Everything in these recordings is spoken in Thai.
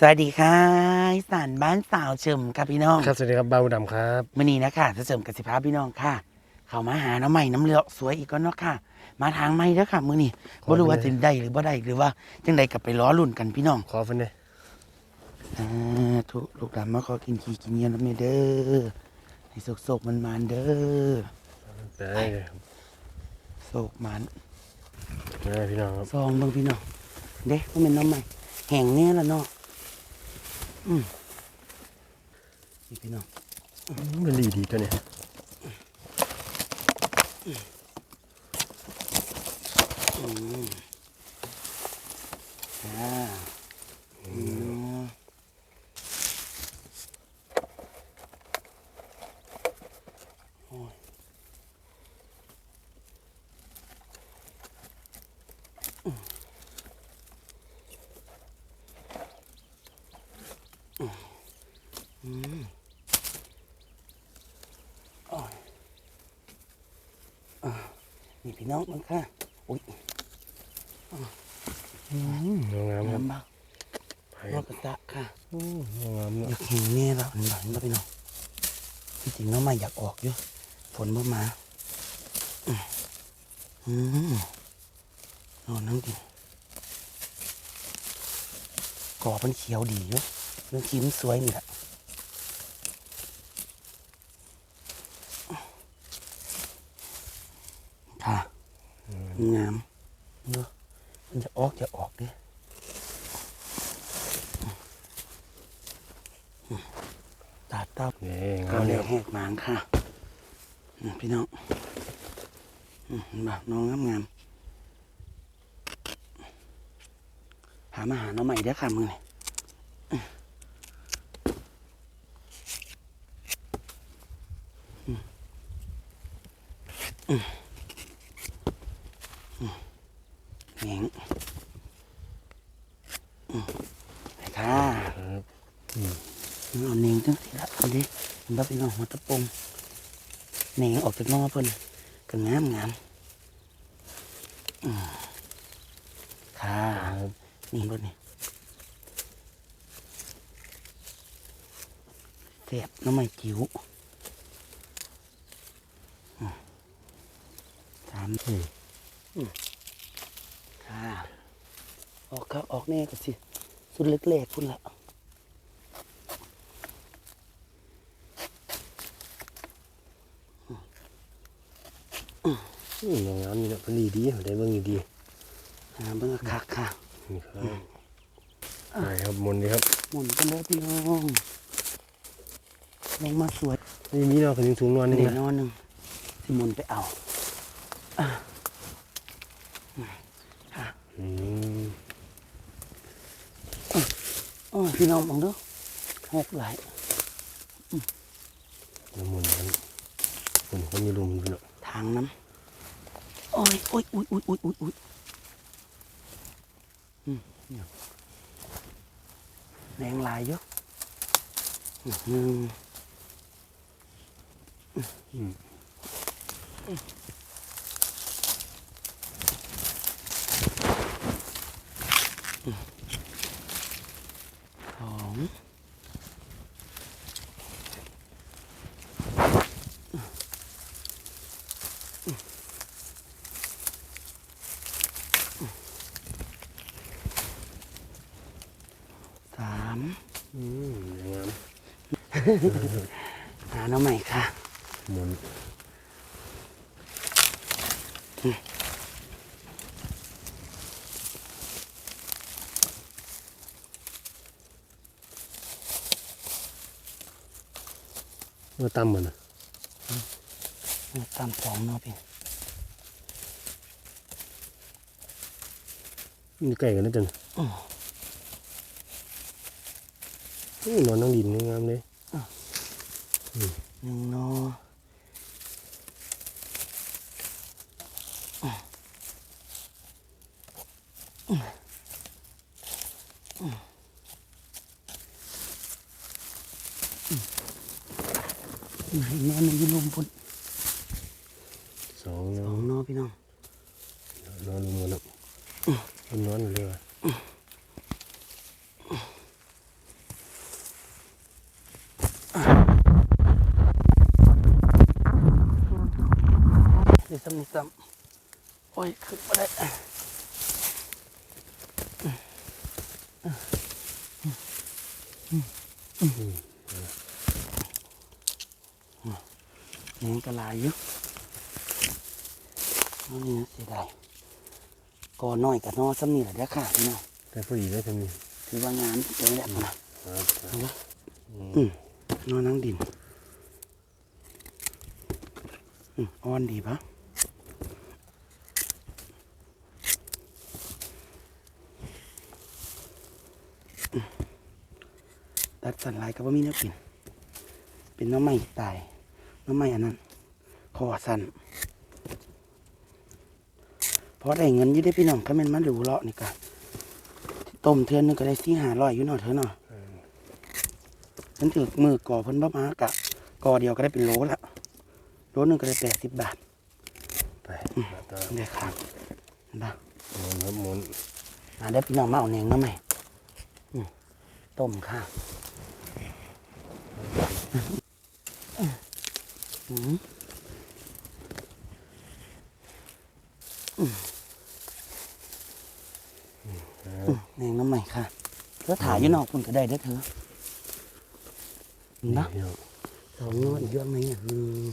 สวัสดีค่ะอีสานบ้านสาวเฉิมค่ะพี่น้องครับสวัสดีครับเบาดำครับมื่อนี้นะคะจะเฉิมกสิภาพี่น้องค่ะ เขามาหาน้ำใหม่น้ำเหลือกสวยอีกก็เนาะค่ะ มาทางไม่แล้วค่ะมื่อนี้บ่รู้ว่าจะได้หรือบ่ได้หรือว่าจังใดกลับไปล้อลุ่นกันพี่น้องขอฟันเลยอ่าทุกลูกหลานมาขอกินขี้กินเงียนน้ำเมเด้อให้โศกๆมันมันๆเด้อไปเลยครับโศกมันไปเลยพี่น้องครับซองเบิ่งพี่น้องเด้ว่าเป็นน้ำใหม่แห้งแน่ละเนาะอืม นี่พี่น้องมันดีดีตัวเนี้ย อืมอ่าอืมโอ้ยอืมอืมโอ้ยอ่า นี่พี่น้องมันค่ะอุ้ยงามครับน้ำบักไปรถกระตะค่ะงามอเนาะยากเห็นแน่แล้วเห็นบ่เห็นบ่พี่น้องที่จริงน้องใหม่อยากออกอยู่ฝนบ่มาอืมอืมนอนนั่งกินกอมันเขียวดีอยู่เรื่องคิ้มสวยนี่แหละค่ะ งามเนาะมันจะออกจะออกเด้ตาตับนี่ก็งามเลเลยยแหกมางค่ะอืมพี่น้องอืมเห็นบ่น้องงามงามหามาหาน้องใหม่เด้อค่ะมึงนี่อืมอืมอืมแหงอืมไปค่ะ ครับ เอาเนงจังสิละเอา ดิเห็นบ่พี่น้องหัวตะปงเนงออกจากนอเพิ่นก็งามงามค่ะนี่รถนี่เสบน้ำมันจิ๋วสามอืมค่ะออกครับออกแน่ก็สิ สุดเล็กๆพุ่นละ อืมงามนี่เนาะมันดีดีได้เบิ่งดีดีอ่าเบิ่งคักค่ะนี่ครับไปครับหมุนดีครับหมุนกันเลยพี่น้องลงมาสวยนี่มีเนาะขึ้นสูงนอนนึงเดี๋ยวนะนอนหนึ่งสิหมุนไปเอาอืมโอ้ยพี่น้องมองดูหกไหลายแล้วหมุนมันหมุนคนมีลุมพี่เนาะทางน้ำ โอ้ยโอ้ยอุ้ยอุ้ยอุ้ยอุ้ยอุ้ยอืมเนี่ยแรงหลายเยอะอื้อหือ อืม สองสาม อืมงาม หาน้องใหม่ค่ะหมุนเมื่อตั้มมันนะตามสองเนาะพี่นี่ใกล้กันนะจันอือนี่นอนนั่งดินงามเลย หนึ่งเนาะไหนแม่มันอยืนลมพุ่นสองสนอองนเนาะพี่น้องนอนลงมาแล้วนอนเลยว่ะ เดี๋ยว ซ้ำโอ้ยขึ้นมาได้แหงกระลายอยู่อันนี่เสียดายกอน้อยกับน้อซ้ำนี่แหละเด้อค่ะพี่น้องแต่พอดีได้ทำนี่ถือว่างานเจ๋งแหละนะอืมนอนนั่งดินอ่อนดีปะ ตัดสันหลายก็ว่ามีแนวกิน เป็นหน้ำไม้ตายหน้ำไม้อันนั้น คอสันเพราะได้เงินอยี่ได้พี่น้องก็แม่นมันดูเลาะนี่กันต้มเทือนนึงก็ได้สี่ห้าร้อยอยู่เนาะเธอเนาะฉันถือมือก่อเพิ่นบ้ามากะก่อเดียวก็ได้เป็นโลละโลหนึงก็ได้แปดสิบบาทไปมาต่อได้ครับนะหมุนครับหมุนอ่าได้พี่น้องมาเอาเนงมาไหมอืมต้มค่ะอื มอืมอืมเนงน้ำใหม่ค่ะ แล้วถ่ายยืนอกคุณก็ได้เด้อเธอนะพี่น้องสองนอดเยอะไหมอะอืม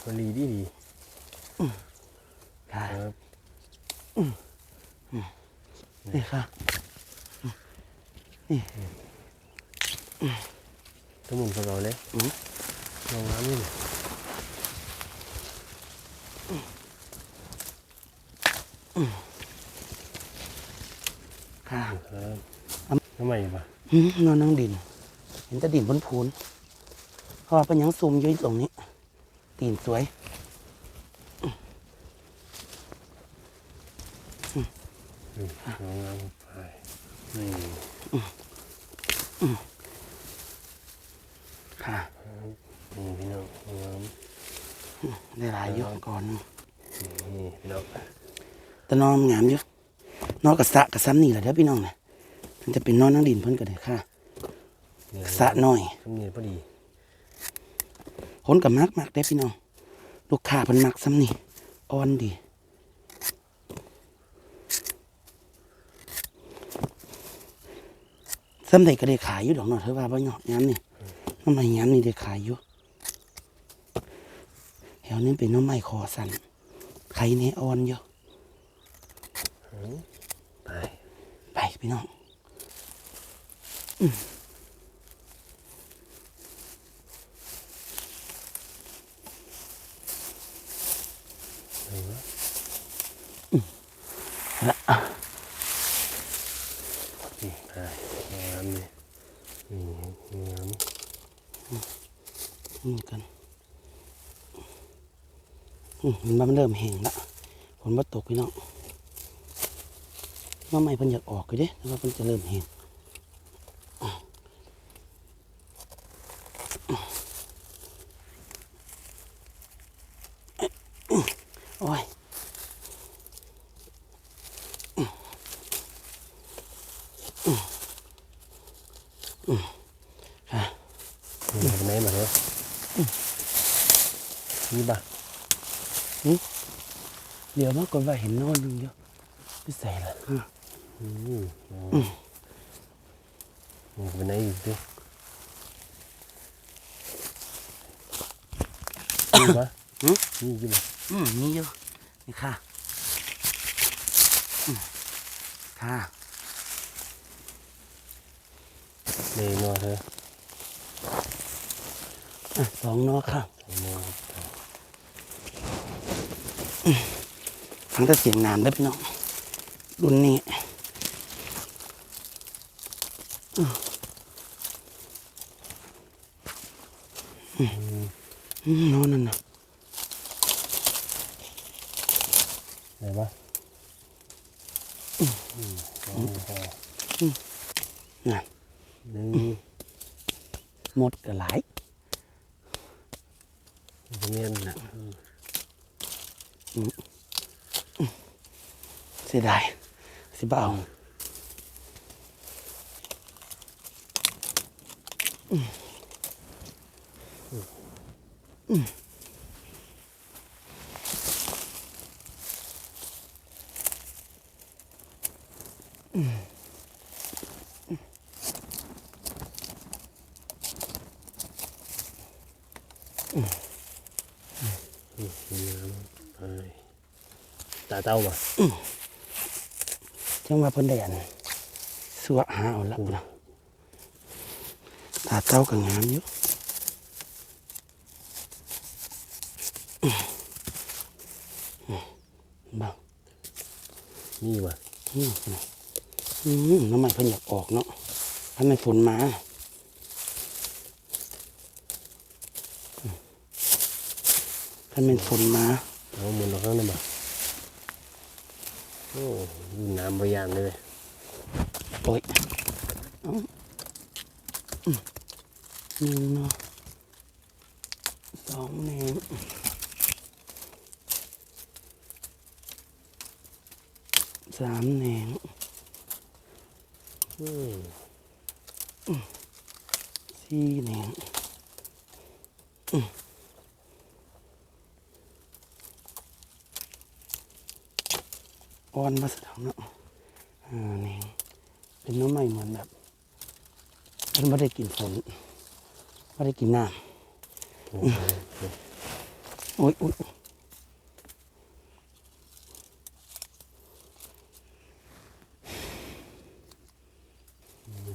พอดีดีดี ค่ะ ครับ นี่ค่ะ ทั้งหมุนของเราเลย อืม ลองน้ำนี่ ค่ะ ครับทำไมปะ อืมนอนนั่งดิน เห็ นแต่ดินบนพูนเพราะว่าเป็นยังซุ่มอยู่ตรงนี้ตีนสวยนี่ลองน้ำไปนี่ค่ะนี่พี่น้องได้หลายยู่ก่อนนี่พี่น้องแต่นอนงามอยู่นอนกับสะกับซ้ำนี่แหละเด้อพี่น้องนะมันจะเป็นนอนนั่งดินเพิ่นก็ได้ค่ะ สระน้อยทำนี่พอดีคนกับมักมักได้อพี่น้องลูกค้าเพิ่นมักซ้ำนี่อ่อนดีซ้ำใดก็ได้ขายอยู่ดอกเนาะเธอว่าบ่เนาะยามนี่น้ำไม้ยามนี่ได้ขายอยู่แถวนี้เป็นน้ำไม้คอสันไข่เนอ่อนอยู่ไป ไปพี่น้องนี่วะ ละ นี่ไปน้ำนี่ นี่น้ำนี่กันมันเริ่มแห้งละฝนมาตกพี่น้องมาใหม่เพิ่นอยากออกเลยเด้แต่ว่าเพิ่นจะเริ่มแห้งโอ้ยค่ะ นี่เป็นไหนมาเหรอนี่บ่ะ เดี๋ยวมากกว่าเห็นนอนหนึงเยอะพี่ใส่ละอืมนี่เป็นไหนอีกดินี่บ่ะนี่กี่บ่ะอืมนี่เยอะนี่ค่ะอืมค่ะนี่นอเธออะสองนอค่ะนอ ฟังแต่เสียงน้ำได้พี่น้องรุ่นนี้อืมอืมนอนนั่นนะไหนบ่ะอืมสองน่ะหนึ่งหมดก็หลายเมียนนะ สียดายสิบ่เอาเอ้ยตาเต้ามา จังว่าเพิ่นได้อันสัวหาเอาละนะตาเต้าก็งามอยู่อื้ออื้อบังนี่วะอืมน้ำมันเพิ่นอยากออกเนาะถ้าไม่ฝนมาอืมถ้าเป็นฝนมาเอาหมุนออกข้างหน้ามา โอ้ยน้ำบยานเลยโอ้ยเอาอืมหนึ่งเนาะสองแหนงสามแหนงอืมสี่แหนง อืมอ่อนมาสักเนาะอ่าแหนงเป็นน้ำใหม่เหมือนแบบมันไม่ได้กินฝนไม่ได้กินน้โอ้โหำโอ้ยโอ้ย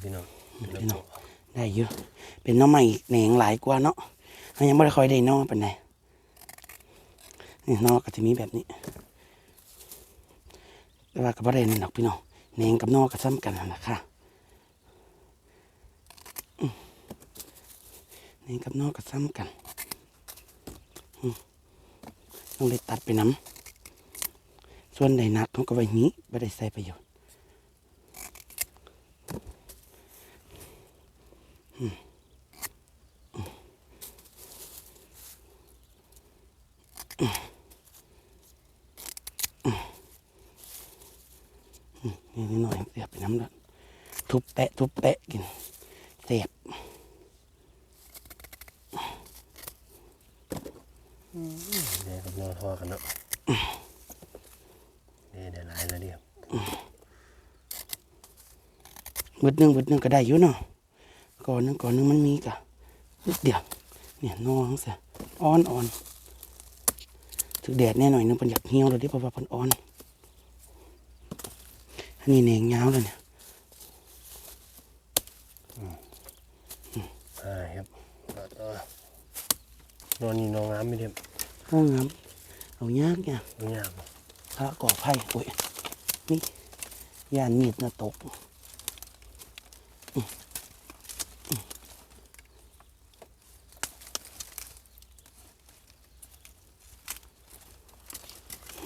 พี่น้องพี่น้องได้เยอะเป็นน้ำใหม่แหนงหลายกว่าเนาะอันยังไม่ได้ค่อยได้เนอเป็นไงนี่เนอก็จะมีแบบนี้ แต่ว่ากับอะไรนี่หรอกพี่น้องแหนงกับนอกก็ซ้ำกันนะค่ะอืมแหนงกับนอกก็ซ้ำกันต้องได้ตัดไปน้ำส่วนใดหนักเขาก็ไว้นี้ไม่ได้ใส่ประโยชน์มอืมอืมอืม นี่นิดหน่อยเสียบไปน้ำด้วยทุบแปะทุบแปะกินเสียบเดี๋ยวกับนอทอกันเนาะเดี๋ยวเดี๋ยวหลายแล้วเดียวมืดหนึงมืดหนึงก็ได้อยู่เนาะก่อนหนึงก่อนหนึงมันมีกะนิดเดียวเนี่ยนองซะอ่อนอ่อนถึกแดดแน่หน่อยนึงเป็นอยากเหี่ยวเลยที่เพราะว่าเพันอ่อน อันนี้แหนงยาวเลยเนี่ยใช่ครับแล้วก็นอนนี่นอนน้ำไม่เทียมห้องน้ำเอายากเนี่ยไม่ยากหรอกพระก่อไผ่โอ้ยนี่ยานมีดน่ะตกอื้ออื้อ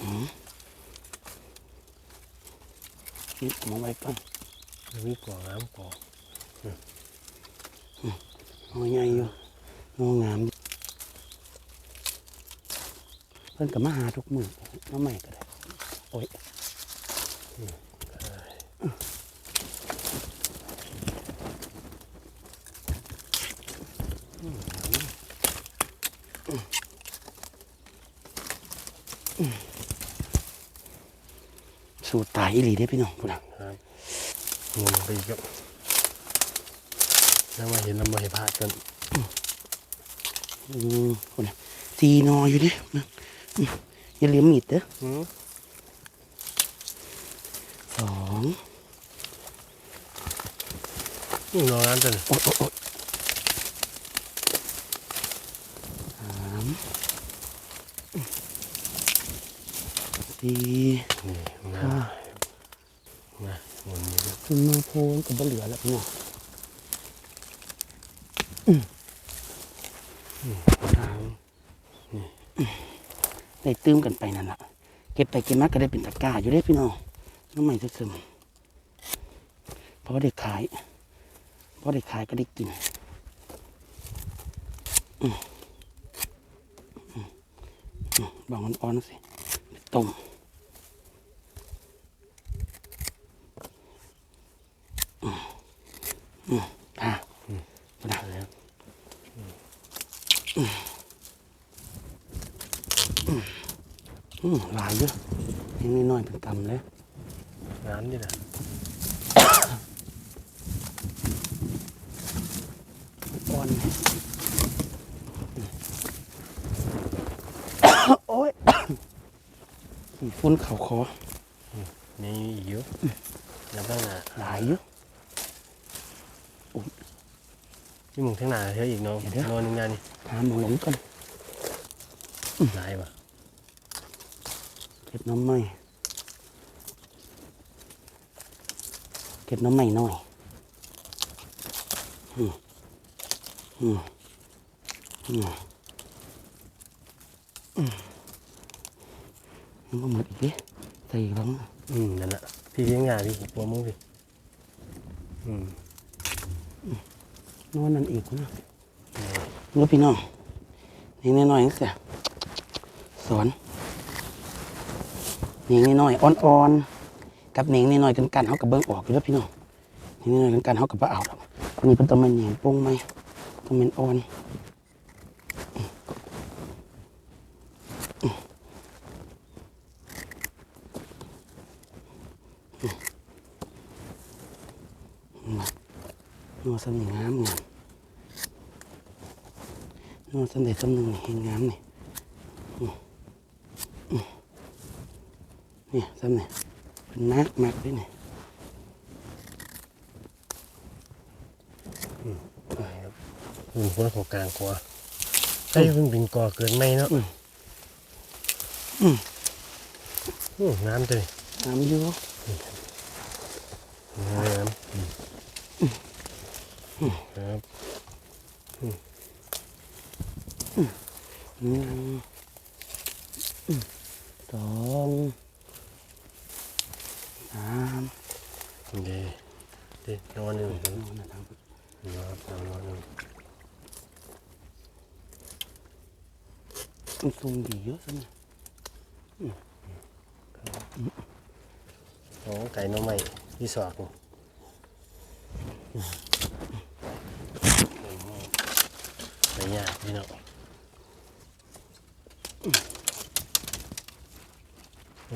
หือ นี่เอามาไว้ก่อนมีกล่องน้ำกล่องเอาใหญ่อยู่งองามเพิ่นก็มาหาทุกมือน้องใหม่ก็ได้ โอ้ยสูต รตายอีหลีได้อพี่น้องพุ่นน่ะครับงงไปอีกครับแล้วมาเห็นแล้วมาเห็นพลาดกันอืมพุ่นน่ะสีนออยู่เดินะอืมอย่าลืมมีดเด้ออืมสอง นอนน้ำจังโอ๊ยโอ๊ยโอ๊ยสาม สี่นี่มาห้ามาหมุนนี่ครับขึ้นมาโพนกับบเหลือแล้วพี่น้องอืมสามอืมได้ตื้มกันไปนั่นแหละเก็บไปเก็บมาก็ได้เป็นตะกร้าอยู่ได้อพี่น้องน้ำใหม่ซึมๆเพราะว่าได้ขายเพราะได้ขายก็ได้กินบางอ่อนๆสิต้มอืม อืมอะนะแล้วอืมหลายเยอะยังน้อยๆเป็นกำเลยงามดินะอ่อนโอ้ยฟุ้นเข่าคอนี่อีกเยอะแล้วบ้างนะหลายเยอะ ที่มึงทั้งหนาเธออีกเนาะเดี๋ยวเดี๋ยวนอนหนึ่งงานนี่หาหมองหลงกันหลายว่ะเก็บน้ำใหม่เก็บน้ำใหม่หน่อยอืมอืมอืมอืมยังไม่หมดอีกดิใส่อีกแล้วนะอืมนั่นแหละพี่เลี้ยงงานพี่หัวมึงพี่อืม นอนนั่นอีกนะรู้พี่น้องนี่น้อยๆนี่เสียสอนนี่น้อยอ่อนๆกับเน่งน้อยกันกันเขากับเบิ้งออกอยู่แล้วพี่น้องนี่น้อยกันกันเขากับบ่เอาคนนี้เป็นตัวมันเหนียงโป้งไหมตัวมันอ่อน วสำนีงามงามนัวสำเด็จสำนึงนี่เห็นงามนี่อืมอืมนี่สำนี่เป็นมากมากด้วยนี่ไปครับอืมคนของกลางกว่าใช่เพิ่งเป็นก่อเกินไม่เนาะอืมอืมน้ำจังงามอยู่น้ำอืม ครับหนึ่งสองสามเดเดนอนหนึ่งนอนนะครับนอนนอนนอนหนึ่งสูงดีเยอะจังโอ้ไก่น้องใหม่ที่สอกนี่ ไปยากพี่น้องอื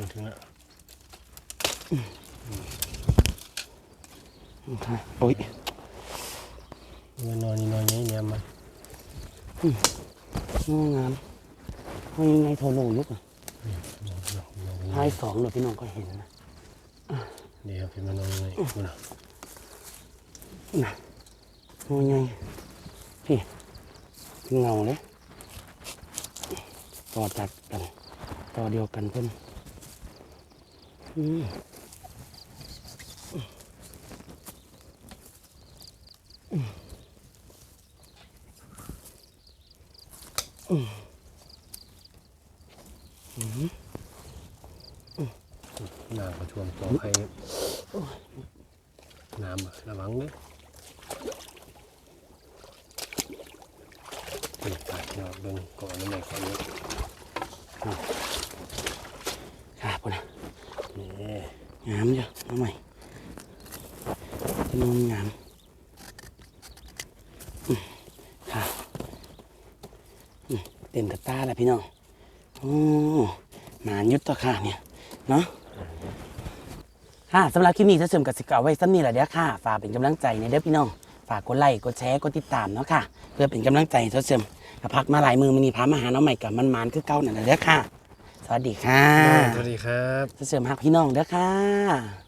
มถึงแล้วค่ะโอ้ยมันนอนนี่นอนยังเนี่ยมันงองามให้ไงโทโลลุกอะท้ายสองเดี๋ยวพี่น้องก็เห็นนะเดี๋ยวพี่มันอนยังไงกูนะน่ะงอไงพี่ เงาเลยต่อจากกัน ต่อเดียวกันเพิ่นอืมอืม น้ำกระท่วมตัวใครน้ำอะระวังเด้อเปิดปากยอดเบิ่งก่อนน้ำใหม่ก่อนเนาะ ค่ะพุ่นนะนี่งามจ้ะมาใหม่จะนอนงามค่ะเต็มกระตาแล้วพี่น้องโอ้หมานยุดต่อค่ะเนี่ย เนาะค่ะสำหรับคลิปนี้จะเสริมกับสิกเอาไว้ซ้ำนี่แหละเด้อค่ะ ฝากเป็นกำลังใจในเด้อพี่น้อง ฝากกดไลค์ กดแชร์ กดติดตามเนาะค่ะ เพื่อเป็นกำลังใจให้เจ้าเสริม กพักมาหลายมือมันนี่พามาหาน้องใหม่กับมันมานๆคือเก่านั่นแหละเด้อค่ะ สวัสดีค่ะสวัสดีครับเจ้าเสริมหักพี่น้องเด้อค่ะ